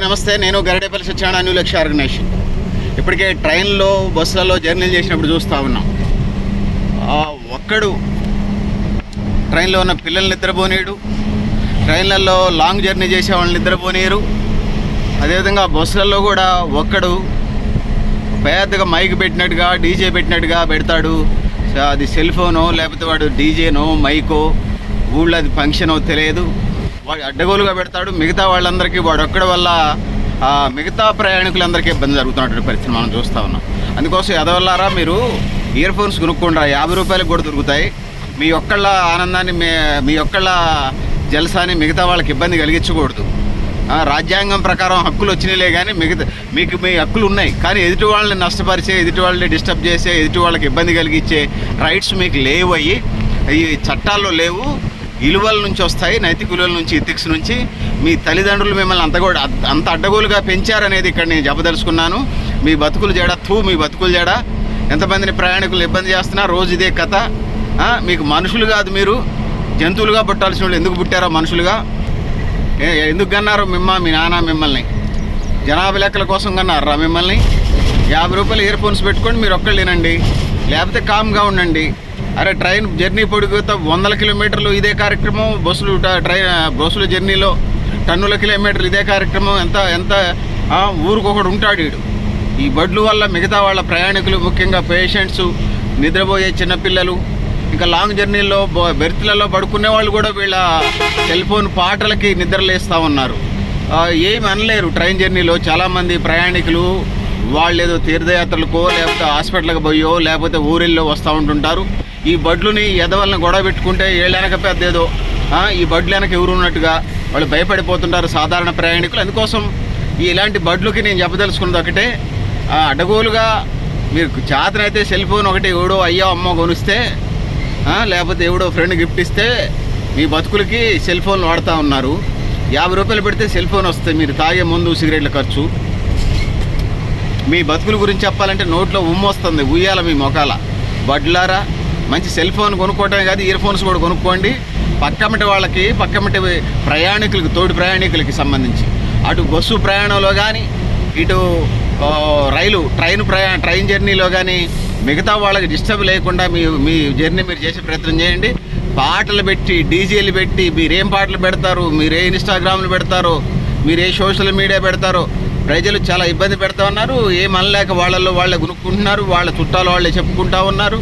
నమస్తే. నేను Garadepalli Satyanarayana new Lakshya organisation. ఇప్పటికే ట్రైన్లో బస్సులలో జర్నీలు చేసినప్పుడు చూస్తూ ఉన్నాం. ఒక్కడు ట్రైన్లో ఉన్న పిల్లల్ని నిద్రపోనీడు ట్రైన్లలో లాంగ్ జర్నీ చేసే వాళ్ళని నిద్రపోనీయరు. అదేవిధంగా బస్సులలో కూడా ఒక్కడు పెద్దగా మైక్ పెట్టినట్టుగా డీజే పెట్టినట్టుగా పెడతాడు. అది సెల్ ఫోనో లేకపోతే వాడు డీజేనో మైకో ఊళ్ళో అది ఫంక్షనో తెలియదు. అడ్డగోలుగా పెడతాడు. మిగతా వాళ్ళందరికీ వాడు ఒక్కడి వల్ల మిగతా ప్రయాణికులందరికీ ఇబ్బంది జరుగుతున్నటువంటి పరిస్థితి మనం చూస్తూ ఉన్నాం. అందుకోసం ఎదవల్లారా మీరు ఇయర్ ఫోన్స్ కొనుక్కుండా. యాభై రూపాయలకు కూడా దొరుకుతాయి. మీ ఒక్కళ్ళ ఆనందాన్ని మీ మీ ఒక్కళ్ళ జలసాన్ని మిగతా వాళ్ళకి ఇబ్బంది కలిగించకూడదు. ఆ, రాజ్యాంగం ప్రకారం హక్కులు వచ్చినాయిలే కానీ మిగతా మీకు మీ హక్కులు ఉన్నాయి. కానీ ఎదుటి వాళ్ళని నష్టపరిచే ఎదుటి వాళ్ళని డిస్టర్బ్ చేసే ఎదుటి వాళ్ళకి ఇబ్బంది కలిగించే రైట్స్ మీకు లేవు అయ్యి ఈ చట్టాల్లో లేవు. విలువల నుంచి వస్తాయి నైతిక విలువల నుంచి ఇథిక్స్ నుంచి. మీ తల్లిదండ్రులు మిమ్మల్ని అంత కూడా అంత అడ్డగోలుగా పెంచారనేది ఇక్కడ నేను చెప్పదలుచుకున్నాను. మీ బతుకులు జడ థూ మీ బతుకులు జడ. ఎంతమందిని ప్రయాణికులు ఇబ్బంది చేస్తున్నా రోజు ఇదే కథ. మీకు మనుషులు కాదు మీరు. జంతువులుగా పుట్టాల్సిన వాళ్ళు ఎందుకు పుట్టారో మనుషులుగా. ఏ- ఎందుకు కన్నారు మిమ్మ మీ నాన్న మిమ్మల్ని? జనాభా లెక్కల కోసం కన్నారా మిమ్మల్ని? యాభై రూపాయలు ఇయర్ ఫోన్స్ పెట్టుకొని మీరు ఒక్కళ్ళు లేనండి లేకపోతే కామ్గా ఉండండి. అరే ట్రైన్ జర్నీ పొడిగితే వందల కిలోమీటర్లు ఇదే కార్యక్రమం బస్సులు ట్రైన్ బస్సుల జర్నీలో టన్నుల కిలోమీటర్లు ఇదే కార్యక్రమం ఎంత ఎంత ఊరికొకడు ఉంటాడు వీడు ఈ బడ్లు వల్ల మిగతా వాళ్ళ ప్రయాణికులు ముఖ్యంగా పేషెంట్స్ నిద్రపోయే చిన్నపిల్లలు ఇంకా లాంగ్ జర్నీలో బెర్త్లలో పడుకునే వాళ్ళు కూడా వీళ్ళ సెల్ ఫోన్ పాటలకి నిద్రలేస్తూ ఉన్నారు. ఏమి అనలేరు ట్రైన్ జర్నీలో చాలామంది ప్రయాణికులు వాళ్ళు ఏదో తీర్థయాత్రలకో లేకపోతే హాస్పిటల్కి పోయో లేకపోతే ఊరిల్లో వస్తూ ఉంటుంటారు. ఈ బడ్లుని ఎదవల్ని గొడవ పెట్టుకుంటే ఏళ్ళనక పెద్ద ఏదో. ఈ బడ్లు వెనక ఎవరు ఉన్నట్టుగా వాళ్ళు భయపడిపోతుంటారు సాధారణ ప్రయాణికులు. అందుకోసం ఈ ఇలాంటి బడ్లుకి నేను చెప్పదలుచుకున్నది ఒకటే. అడ్డగోలుగా మీరు చేతనైతే సెల్ ఫోన్ ఒకటి ఎవడో అయ్యో అమ్మో కొనిస్తే లేకపోతే ఎవడో ఫ్రెండ్ గిఫ్ట్ ఇస్తే మీ బతుకులకి సెల్ ఫోన్లు వాడుతూ ఉన్నారు. యాభై రూపాయలు పెడితే సెల్ ఫోన్ వస్తాయి మీరు తాగే ముందు సిగరెట్ల ఖర్చు. మీ బతుకుల గురించి చెప్పాలంటే నోట్లో ఉమ్ము వస్తుంది ఉయ్యాల మీ మొఖాల. బడ్లారా మంచి సెల్ ఫోన్ కొనుక్కోవటమే కాదు ఇయర్ ఫోన్స్ కూడా కొనుక్కోండి. పక్కమిటి వాళ్ళకి పక్కమిటి ప్రయాణికులకి తోటి ప్రయాణికులకి సంబంధించి. అటు బస్సు ప్రయాణంలో కానీ ఇటు రైలు ట్రైన్ ప్రయా ట్రైన్ జర్నీలో కానీ మిగతా వాళ్ళకి డిస్టర్బ్ లేకుండా మీ మీ జర్నీ మీరు చేసే ప్రయత్నం చేయండి. పాటలు పెట్టి డీజేలు పెట్టి మీరేం పాటలు పెడతారు మీరే ఇన్స్టాగ్రామ్లు పెడతారో మీరే సోషల్ మీడియా పెడతారో. ప్రజలు చాలా ఇబ్బంది పెడతా ఉన్నారు. ఏం అనలేక వాళ్ళల్లో వాళ్ళే కొనుక్కుంటున్నారు వాళ్ళ చుట్టాలు వాళ్ళే చెప్పుకుంటా ఉన్నారు.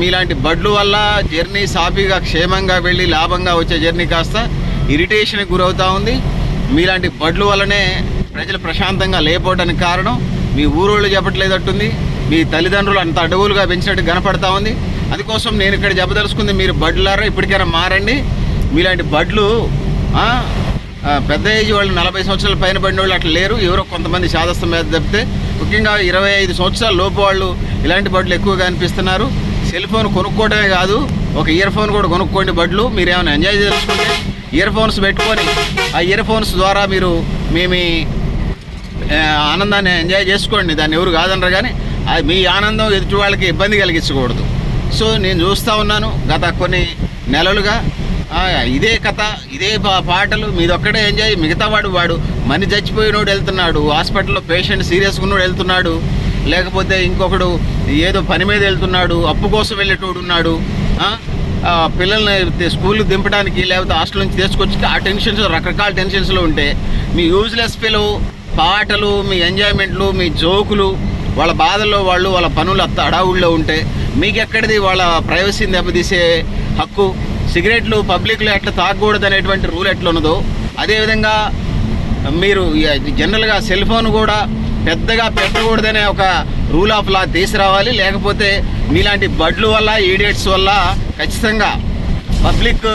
మీలాంటి బడ్లు వల్ల జర్నీ సాఫీగా క్షేమంగా వెళ్ళి లాభంగా వచ్చే జర్నీ కాస్త ఇరిటేషన్కి గురవుతూ ఉంది. మీలాంటి బడ్లు వల్లనే ప్రజలు ప్రశాంతంగా లేకపోవడానికి కారణం మీ ఊరోళ్ళు చెప్పట్లేదట్టుంది. మీ తల్లిదండ్రులు అంత అడవులుగా పెంచినట్టు కనపడతా ఉంది. అందుకోసం నేను ఇక్కడ చెప్పదలుచుకుంది మీరు బడ్లారా ఇప్పటికైనా మారండి. మీలాంటి బడ్లు పెద్ద ఏజ్ వాళ్ళు నలభై సంవత్సరాల పైన పడిన వాళ్ళు అట్లా లేరు. ఎవరో కొంతమంది శాదస్తం మీద తప్పితే ముఖ్యంగా ఇరవై ఐదు సంవత్సరాల లోపు వాళ్ళు ఇలాంటి బడ్లు ఎక్కువగా అనిపిస్తున్నారు. సెల్ ఫోన్ కొనుక్కోవడమే కాదు ఒక ఇయర్ ఫోన్ కూడా కొనుక్కోండి బడ్లు. మీరు ఏమైనా ఎంజాయ్ చేసుకుంటే ఇయర్ ఫోన్స్ పెట్టుకొని ఆ ఇయర్ ఫోన్స్ ద్వారా మీరు మీ మీ ఆనందాన్ని ఎంజాయ్ చేసుకోండి. దాన్ని ఎవరు కాదనరు కానీ అది మీ ఆనందం ఎదుటి వాళ్ళకి ఇబ్బంది కలిగించకూడదు. సో నేను చూస్తూ ఉన్నాను గత కొన్ని నెలలుగా. ఇదే కథ ఇదే పా- పాటలు మీదొక్కడే ఎంజాయ్. మిగతా వాడు వాడు మని చచ్చిపోయినోడు వెళ్తున్నాడు. హాస్పిటల్లో పేషెంట్ సీరియస్గా ఉన్నోడు వెళ్తున్నాడు. లేకపోతే ఇంకొకడు ఏదో పని మీద వెళ్తున్నాడు అప్పు కోసం వెళ్ళేటోడు ఉన్నాడు పిల్లల్ని స్కూల్కి దింపడానికి లేకపోతే హాస్టల్ నుంచి తీసుకొచ్చి ఆ టెన్షన్స్ రకరకాల టెన్షన్స్లో ఉంటే మీ యూజ్లెస్ పిల్లలు పాటలు మీ ఎంజాయ్మెంట్లు మీ జోకులు వాళ్ళ బాధల్లో వాళ్ళు వాళ్ళ పనులు అత్త అడావుల్లో ఉంటే మీకు ఎక్కడిది వాళ్ళ ప్రైవసీని దెబ్బతీసే హక్కు? సిగరెట్లు పబ్లిక్లో ఎట్లా తాగకూడదు అనేటువంటి రూల్ ఎట్లా ఉన్నదో అదేవిధంగా మీరు జనరల్గా సెల్ ఫోన్ కూడా పెద్దగా పెట్టకూడదనే ఒక రూల్ ఆఫ్ లా తీసుకురావాలి లేకపోతే మీలాంటి బడ్లు వల్ల ఈడియట్స్ వల్ల ఖచ్చితంగా పబ్లిక్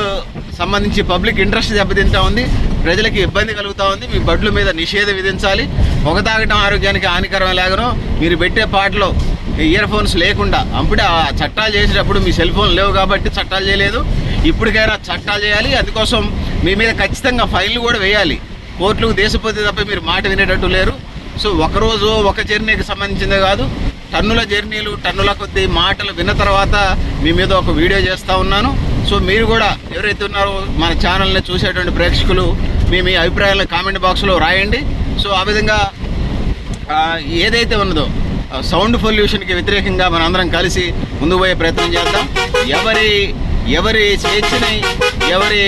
సంబంధించి పబ్లిక్ ఇంట్రెస్ట్ దెబ్బతింటా ఉంది ప్రజలకి ఇబ్బంది కలుగుతూ ఉంది మీ బడ్ల మీద నిషేధం విధించాలి. పొగ తాగటం ఆరోగ్యానికి హానికరం లేకనో మీరు పెట్టే పాటలో ఇయర్ ఫోన్స్ లేకుండా అప్పుడే ఆ చట్టాలు చేసేటప్పుడు మీ సెల్ ఫోన్ లేవు కాబట్టి చట్టాలు చేయలేదు. ఇప్పటికైనా చట్టాలు చేయాలి అందుకోసం మీ మీద ఖచ్చితంగా ఫైన్లు కూడా వేయాలి. కోర్టులకు దేశపోతే తప్ప మీరు మాట వినేటట్టు లేరు. సో ఒకరోజు ఒక జర్నీకి సంబంధించిందే కాదు టన్నుల జర్నీలు టన్నుల కొద్ది మాటలు విన్న తర్వాత మీ మీద ఒక వీడియో చేస్తూ ఉన్నాను. సో మీరు కూడా ఎవరైతే ఉన్నారో మన ఛానల్ని చూసేటువంటి ప్రేక్షకులు మీ మీ అభిప్రాయాలను కామెంట్ బాక్స్లో రాయండి. సో ఆ విధంగా ఏదైతే ఉన్నదో సౌండ్ పొల్యూషన్కి వ్యతిరేకంగా మనందరం కలిసి ముందుకు పోయే ప్రయత్నం చేద్దాం. ఎవరి ఎవరి స్వేచ్ఛని ఎవరి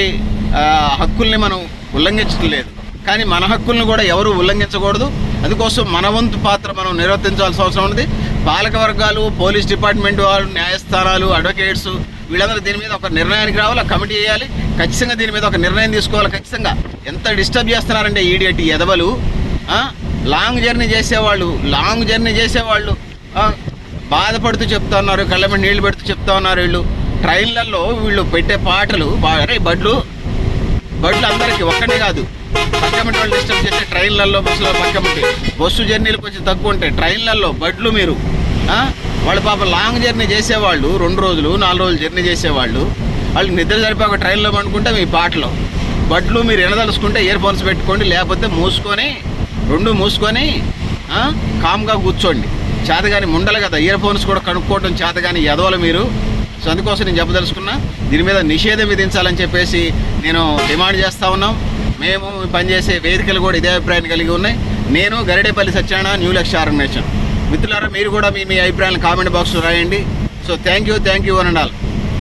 హక్కుల్ని మనం ఉల్లంఘించడం లేదు కానీ మన హక్కుల్ని కూడా ఎవరు ఉల్లంఘించకూడదు. అందుకోసం మన వంతు పాత్ర మనం నిర్వర్తించాల్సిన అవసరం ఉంది పాలక వర్గాలు పోలీస్ డిపార్ట్మెంట్ వాళ్ళు న్యాయస్థానాలు అడ్వకేట్స్ వీళ్ళందరూ దీని మీద ఒక నిర్ణయానికి రావాలి కమిటీ చేయాలి ఖచ్చితంగా దీని మీద ఒక నిర్ణయం తీసుకోవాలి. ఖచ్చితంగా ఎంత డిస్టర్బ్ చేస్తున్నారంటే ఈడియట్ ఎదవలు లాంగ్ జర్నీ చేసేవాళ్ళు లాంగ్ జర్నీ చేసేవాళ్ళు. బాధపడుతూ చెప్తా ఉన్నారు కళ్ళ మీద నీళ్ళు పెడుతూ చెప్తా ఉన్నారు వీళ్ళు. ట్రైన్లలో వీళ్ళు పెట్టే పాటలు బా- అరే బడ్లు బడ్లు అందరికీ ఒక్కటే కాదు. పక్కమిటి వాళ్ళు డిస్టర్బ్ చేస్తే ట్రైన్లలో బస్సులో పక్కమిటి. బస్సు జర్నీలు కొంచెం తక్కువ ఉంటాయి ట్రైన్లలో బడ్లు మీరు. వాళ్ళు పాప లాంగ్ జర్నీ చేసేవాళ్ళు రెండు రోజులు నాలుగు రోజులు జర్నీ చేసేవాళ్ళు. వాళ్ళు నిద్ర సరిపోక ట్రైన్లో పండుకుంటే మీ పాటలో. బడ్లు మీరు వినదలుచుకుంటే ఇయర్ ఫోన్స్ పెట్టుకోండి లేకపోతే మూసుకొని రెండు మూసుకొని కామ్గా కూర్చోండి. చేతగాని ముండలు కదా ఇయర్ ఫోన్స్ కూడా కనుక్కోవడం చేతగాని ఎదవలు మీరు. సో అందుకోసం నేను చెప్పదలుచుకున్నా దీని మీద నిషేధం విధించాలని చెప్పేసి నేను డిమాండ్ చేస్తూ ఉన్నాం. మేము పనిచేసే వేదికలు కూడా ఇదే అభిప్రాయాన్ని కలిగి ఉన్నాయి. నేను గరిడేపల్లి సత్యనారాయణ న్యూ లక్ష్య ఆర్గనైజేషన్ మిత్రులారా మీరు కూడా మీ మీ అభిప్రాయాలను కామెంట్ బాక్స్లో రాయండి. So thank you thank you అని ఆల్